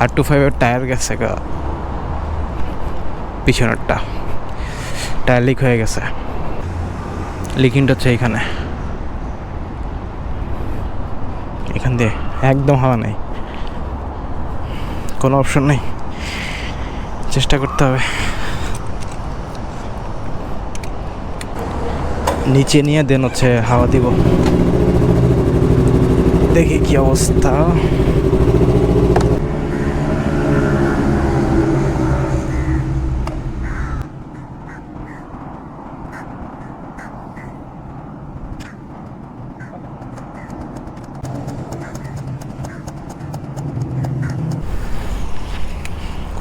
আর two ফাইভের tyre গেছে গা। পিছনেরটা। টায়ার লিক হয়ে গেছে। লিকিংটা হচ্ছে এইখানে। এখান দিয়ে একদম হাওয়া নেই। কোনো অপশন নেই। চেষ্টা করতে হবে। নিচে নিয়ে দেন হচ্ছে হাওয়া দিব। দেখি কি অবস্থা।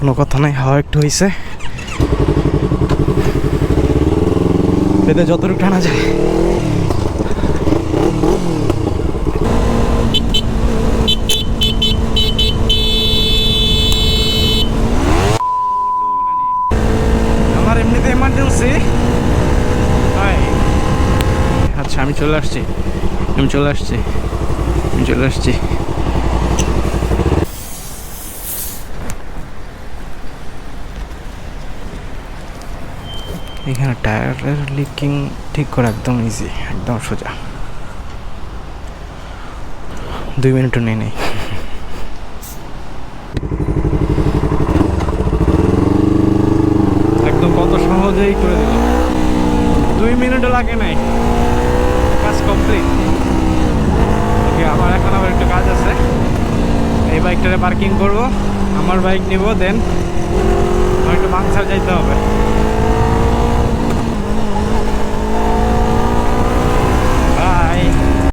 কোনো কথা নাই, হাওয়া একটু হয়েছে এতে যতটুকু টানা যায়। আমার এমনিতে আচ্ছা আমি চলে আসছি। আমি চলে আসছি। আমি চলে আসছি। এখানে টায়ারের লিকিং ঠিক করা একদম ইজি একদম সোজা। দুই মিনিটও নেই নেই। একদম কত সহজেই করে দিল। দুই মিনিটও লাগে নাই। কাজ কমপ্লিট আমার এখন আবার একটু কাজ আছে। এই বাইকটারে পার্কিং করব। আমার বাইক নিব দেন আমার একটু মাংসার যাইতে হবে।